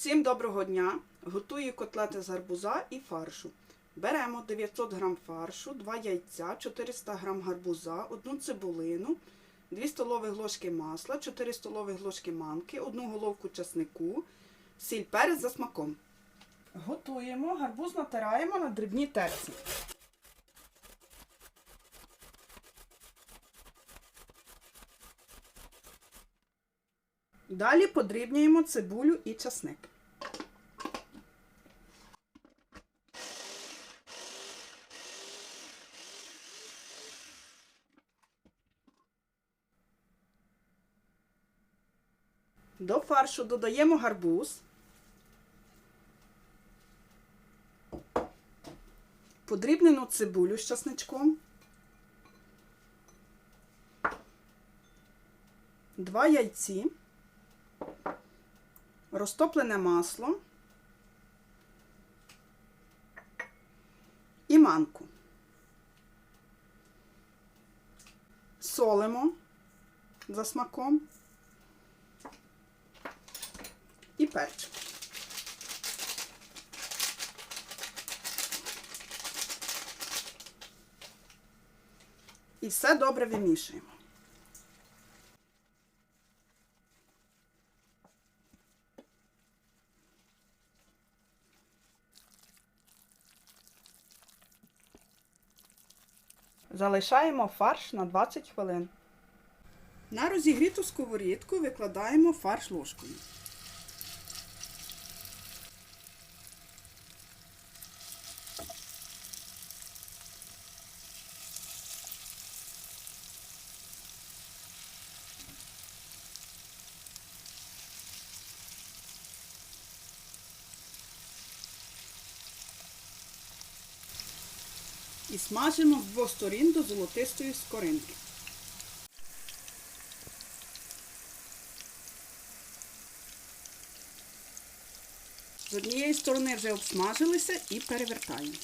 Всім доброго дня! Готую котлети з гарбуза і фаршу. Беремо 900 г фаршу, 2 яйця, 400 г гарбуза, 1 цибулину, 2 столових ложки масла, 4 столових ложки манки, 1 головку часнику, сіль перець за смаком. Готуємо, гарбуз натираємо на дрібній терці. Далі подрібнюємо цибулю і часник. До фаршу додаємо гарбуз, подрібнену цибулю з часничком, два яйці, розтоплене масло і манку. Солимо за смаком і перчимо. І все добре вимішуємо. Залишаємо фарш на 20 хвилин. На розігріту сковорідку викладаємо фарш ложкою. І смажимо з двох сторін до золотистої скоринки. З однієї сторони вже обсмажилися і перевертаємо.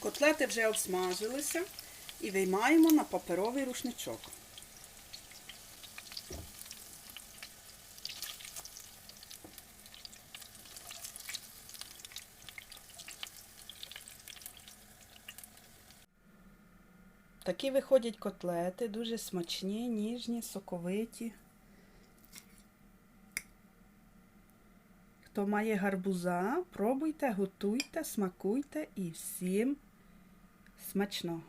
Котлети вже обсмажилися і виймаємо на паперовий рушничок. Такі виходять котлети, дуже смачні, ніжні, соковиті. Хто має гарбуза, пробуйте, готуйте, смакуйте і всім смачного!